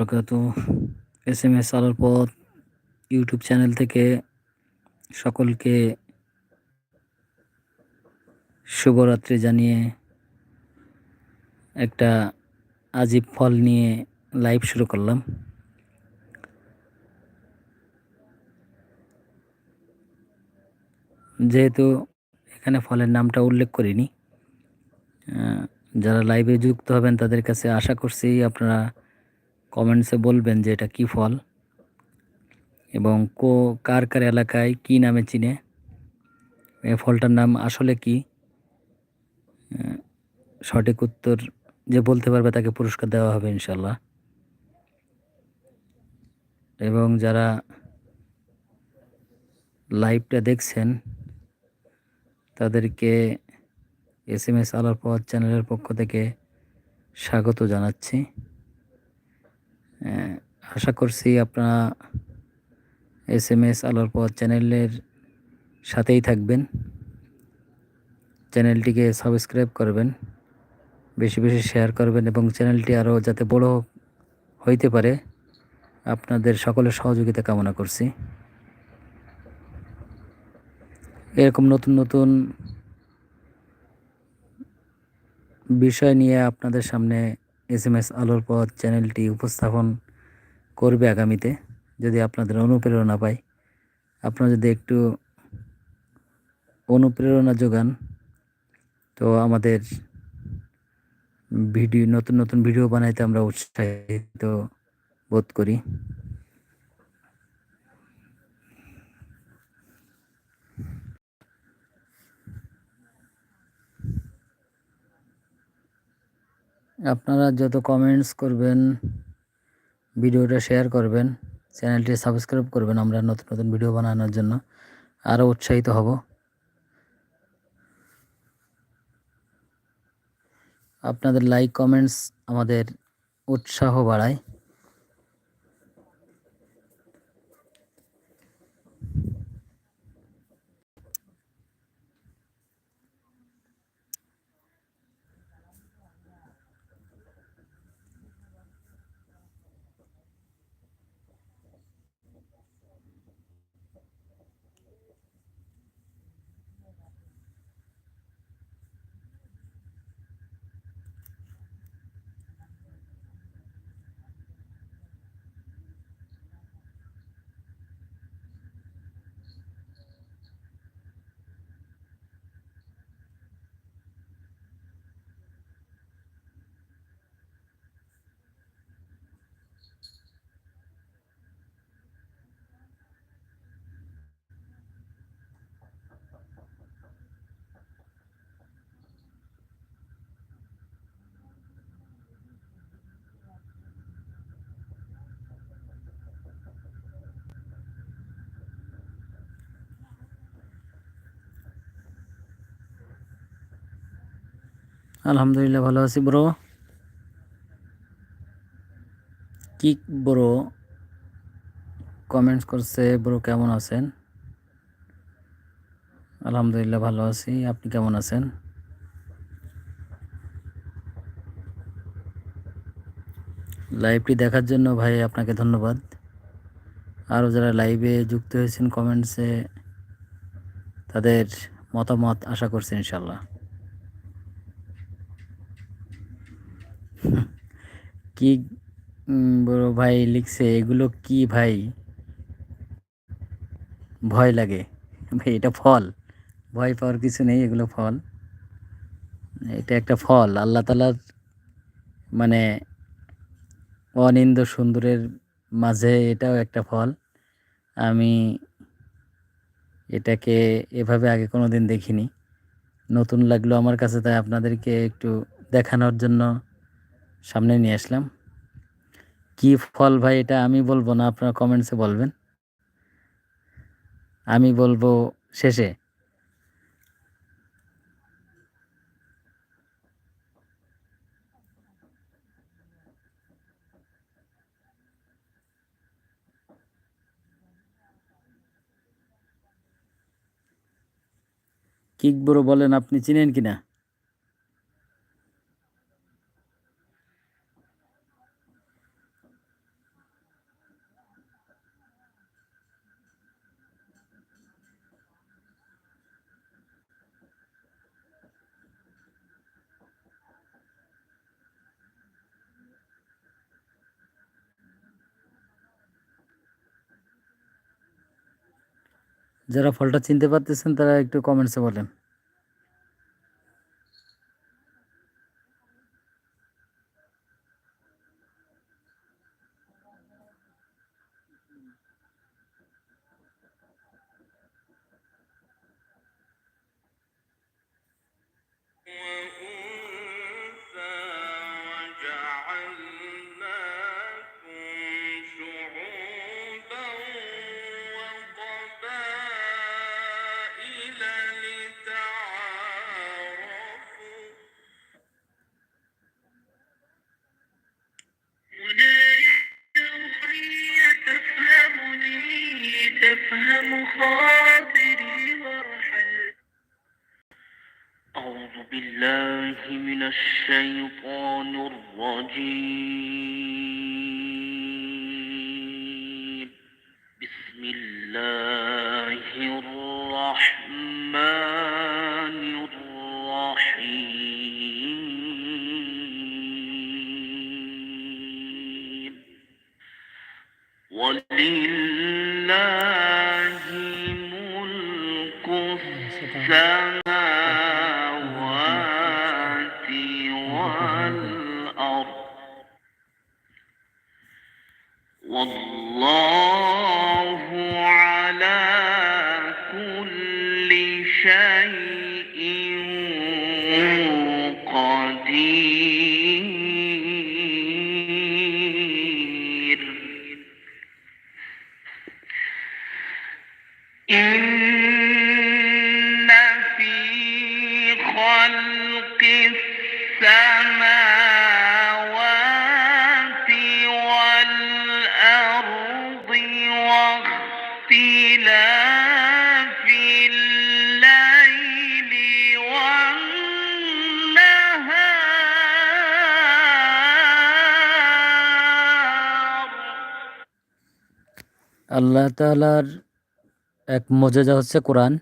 বরকাত S M S আলোর পথ ইউটিউব চ্যানেল থেকে সকলকে শুভরাত্রি জানিয়ে একটা আজীব ফল নিয়ে লাইভ শুরু করলাম। যেহেতু এখানে ফলের নামটা উল্লেখ করিনি যারা লাইভে যুক্ত হবেন তাদের কাছে আশা করছি আপনারা কমেন্টসে বলবেন যে এটা কী ফল এবং কো, কার কার এলাকায় কি নামে চিনে? এই ফলটার নাম আসলে কি? সঠিক উত্তর যে বলতে পারবে তাকে পুরস্কার দেওয়া হবে ইনশাল্লাহ এবং যারা লাইভটা দেখছেন, তাদেরকে এস এম এস আলোর পথ চ্যানেলের পক্ষ থেকে স্বাগত জানাচ্ছি। আশা করছি আপনারা এস এম এস আলোর পথ চ্যানেলের সাথেই থাকবেন। চ্যানেলটিকে সাবস্ক্রাইব করবেন, বেশি বেশি শেয়ার করবেন এবং চ্যানেলটি আরও যাতে বড় হইতে পারে, আপনাদের সকলের সহযোগিতা কামনা করছি। এরকম নতুন নতুন বিষয় নিয়ে আপনাদের সামনে এস এম এস আলোর পথ চ্যানেলটি উপস্থাপন করবে আগামীতে। যদি আপনাদের অনুপ্রেরণা পাই আপনারা যদি একটু অনুপ্রেরণা যোগান, তো আমাদের ভিডিও, নতুন নতুন ভিডিও বানাইতে আমরা উৎসাহিত বোধ করি। আপনারা যত কমেন্টস করবেন, ভিডিওটা শেয়ার করবেন চ্যানেলটি সাবস্ক্রাইব করবেন আমরা নতুন নতুন ভিডিও বানানোর জন্য আরও উৎসাহিত হব। আপনাদের লাইক কমেন্টস আমাদের উৎসাহ বাড়ায়। আলহামদুলিল্লাহ ভালো আছি ব্রো। কি ব্রো কমেন্টস করছে? ব্রো কেমন আছেন? আলহামদুলিল্লাহ ভালো আছি। আপনি কেমন আছেন? লাইভটি দেখার জন্য ভাই আপনাকে ধন্যবাদ। আরও যারা লাইভে যুক্ত হয়েছেন কমেন্টসে তাদের মতামত আশা করছি ইনশাল্লাহ কি বড় ভাই লিখছে, এগুলো কি ভাই? ভয় লাগে। ভাই, এটা ফল। ভয় পাওয়ার কিছু নেই, এগুলো ফল। এটা একটা ফল। আল্লাহ তালার মানে অনিন্দ সুন্দরের মাঝে এটাও একটা ফল। আমি এটাকে এভাবে আগে কোনো দিন দেখিনি। নতুন লাগল আমার কাছে, তাই আপনাদেরকে একটু দেখানোর জন্য সামনে নিয়ে আসলাম। কি ফল ভাই এটা আমি বলব না, আপনারা কমেন্টসে বলবেন। আমি বলব শেষে। কিক বড় বলেন, আপনি চিনেন কিনা? যারা ফলটা চিনতে পারতেছেন তারা একটু কমেন্টসে বলেন। تفهم خاطري وارحل أعوذ بالله من الشيطان الرجيم. بسم الله الرحمن الرحيم. ولله إن في خلق السماوات والأرض واختلاف الليل والنهار الله تعالى এক মজেজা হচ্ছে কোরআন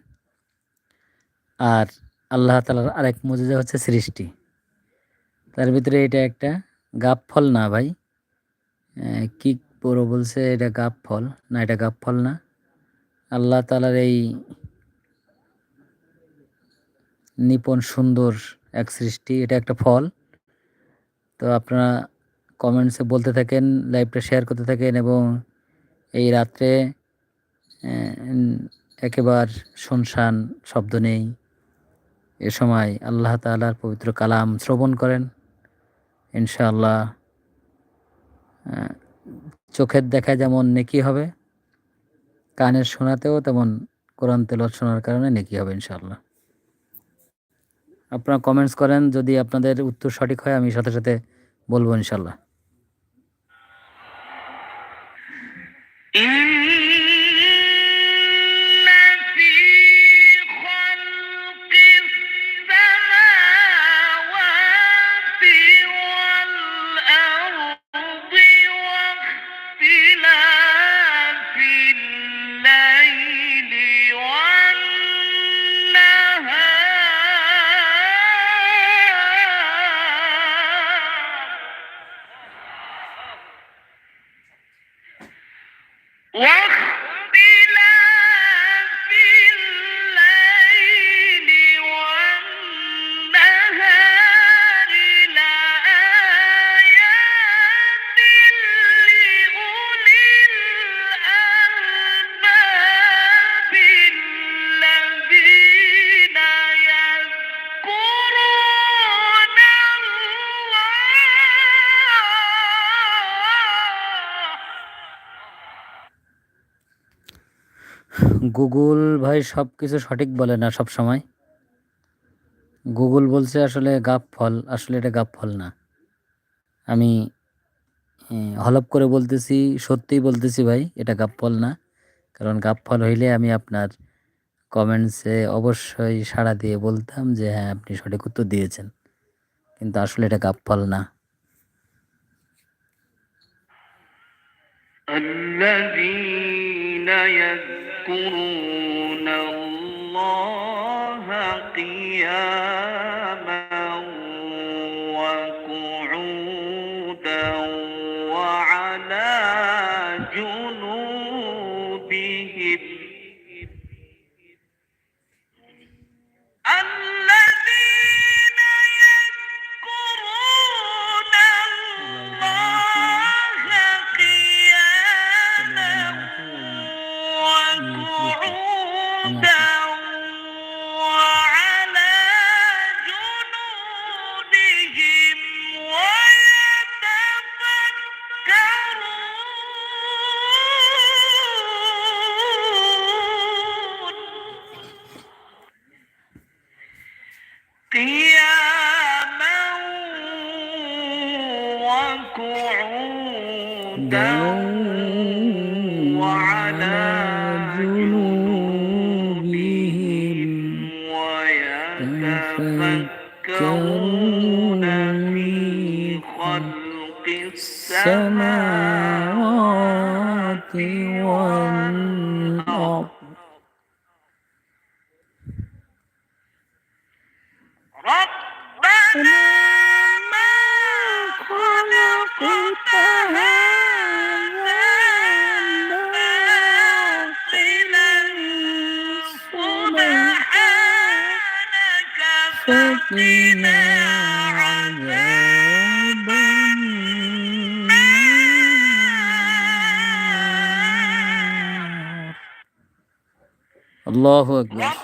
আর আল্লাহ তাআলার আরেক মজেজা হচ্ছে সৃষ্টি। তার ভিতরে এটা একটা গাব ফল না ভাই। কি পুরো বলছে এটা গাব ফল? না, এটা গাব ফল না। আল্লাহ তালার এই নিপুণ, সুন্দর এক সৃষ্টি, এটা একটা ফল। তো আপনারা কমেন্টসে বলতে থাকেন লাইভটা শেয়ার করতে থাকেন এবং এই রাত্রে একেবার শুনশান, শব্দ নেই। এ সময় আল্লাহ তাআলার পবিত্র কালাম শ্রবণ করেন। ইনশাআল্লাহ চোখের দেখা যেমন নেকি হবে, কানের শোনাতেও তেমন কোরআন তেলত শোনার কারণে নেকি হবে ইনশাআল্লাহ। আপনারা কমেন্টস করেন, যদি আপনাদের উত্তর সঠিক হয়, আমি সাথে সাথে বলব ইনশাআল্লাহ। গুগল ভাই সব কিছু সঠিক বলে না সব সময় গুগল বলছে আসলে গাব ফল আসলে এটা গাব ফল না আমি আহ, হলপ করে বলতেছি সত্যিই বলতেছি ভাই এটা গাব ফল না কারণ গাব ফল হইলে আমি আপনার কমেন্টসে অবশ্যই সাড়া দিয়ে বলতাম যে হ্যাঁ আপনি সঠিক উত্তর দিয়েছেন কিন্তু আসলে এটা গাব ফল না الذين يذكرون الله قياما قياما وقعودا وعلى جنوبهم ويتفكرون في خلق السماء. আল্লাহু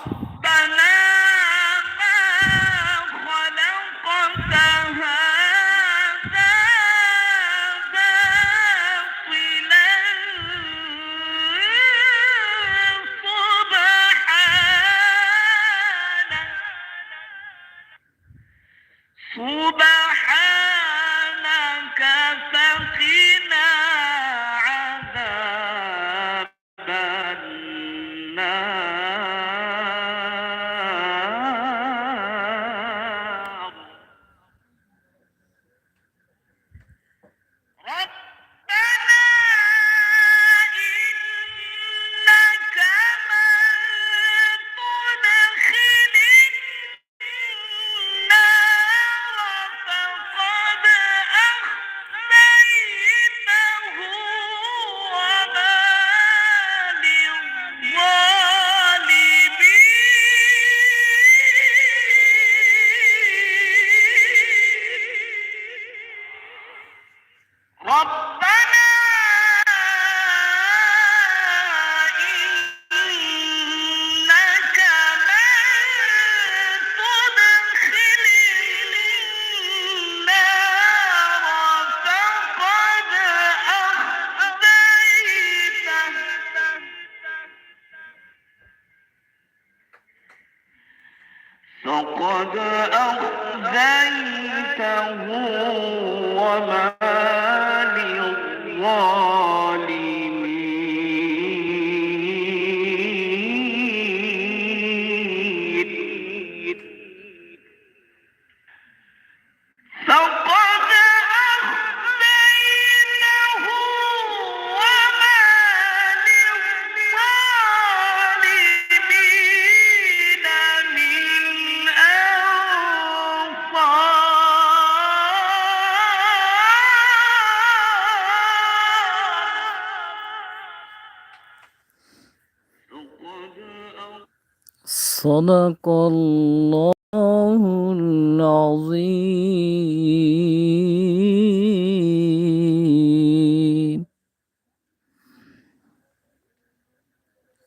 صدق الله العظيم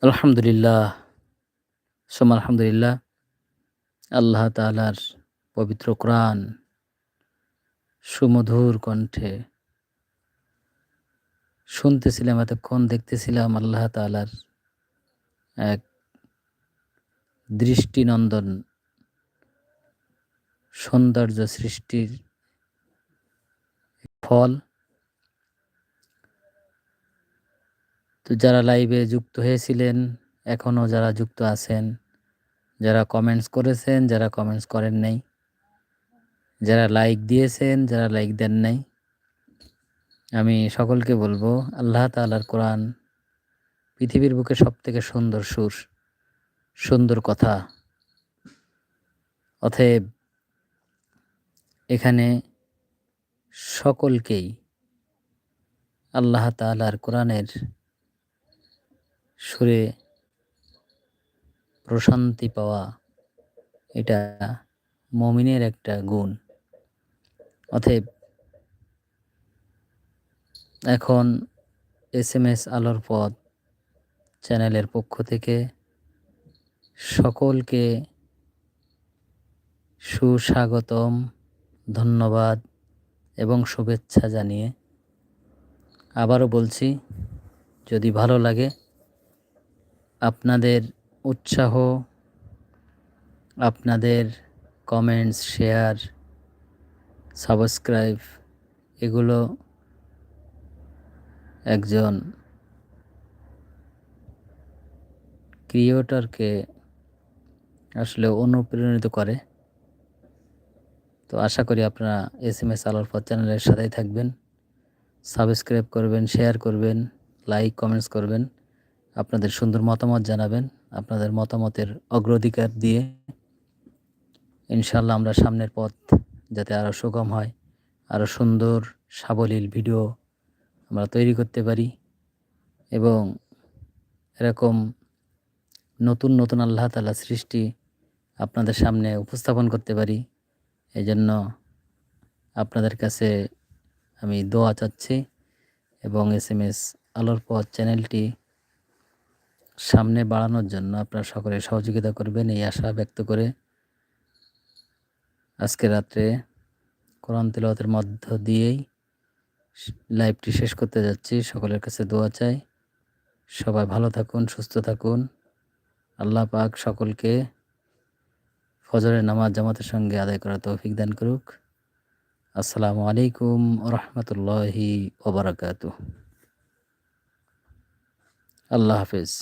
আলহামদুলিল্লাহ সোম আলহামদুলিল্লাহ আল্লাহ তালার পবিত্র কোরআন সুমধুর কণ্ঠে শুনতেছিলাম এতক্ষণ দেখতেছিলাম আল্লাহ তালার এক দৃষ্টিনন্দন, সৌন্দর্য সৃষ্টির ফল। তো যারা লাইভে যুক্ত হয়েছিলেন, এখনও যারা যুক্ত আছেন, যারা কমেন্টস করেছেন, যারা কমেন্টস করেন নাই, যারা লাইক দিয়েছেন, যারা লাইক দেন নাই, আমি সকলকে বলব, আল্লাহ তাআলার কোরআন পৃথিবীর বুকে সব থেকে সুন্দর সুর। সুন্দর কথা। অতএব এখানে সকলকেই আল্লাহ তাআলার কোরআনের সুরে প্রশান্তি পাওয়া এটা মমিনের একটা গুণ। অতএব এখন এস এম এস আলোর পথ চ্যানেলের পক্ষ থেকে সকলকে সুস্বাগতম, ধন্যবাদ এবং শুভেচ্ছা জানিয়ে আবারও বলছি, যদি ভালো লাগে আপনাদের উৎসাহ, আপনাদের কমেন্টস শেয়ার সাবস্ক্রাইব এগুলো একজন ক্রিয়েটরকে আসলে অনুপ্রেরণিত করে। তো আশা করি আপনারা এস এম এস আলোর পর চ্যানেলের সাথেই থাকবেন। সাবস্ক্রাইব করবেন, শেয়ার করবেন, লাইক, কমেন্টস করবেন। আপনাদের সুন্দর মতামত জানাবেন, আপনাদের মতামতের অগ্রাধিকার দিয়ে। ইনশাল্লাহ আমরা সামনের পথ যাতে আরও সুগম হয় আরও সুন্দর, সাবলীল ভিডিও আমরা তৈরি করতে পারি এবং এরকম নতুন নতুন আল্লাহ তালা সৃষ্টি আপনাদের সামনে উপস্থাপন করতে পারি। এই জন্য আপনাদের কাছে আমি দোয়া চাচ্ছি এবং এস এম এস আলোর পথ চ্যানেলটি সামনে বাড়ানোর জন্য আপনারা সকলে সহযোগিতা করবেন এই আশা ব্যক্ত করে। আজকে রাত্রে কোরআন তেলাওয়াতের মধ্য দিয়েই লাইভটি শেষ করতে যাচ্ছি। সকলের কাছে দোয়া চাই। সবাই ভালো থাকুন, সুস্থ থাকুন। আল্লাহ পাক সকলকে ফজরের নামাজ জামাতের সঙ্গে আদায় করার তৌফিক দান করুক। আসসালামু আলাইকুম রহমতুল্লাহি ওবরাকাত আল্লাহ হাফিজ।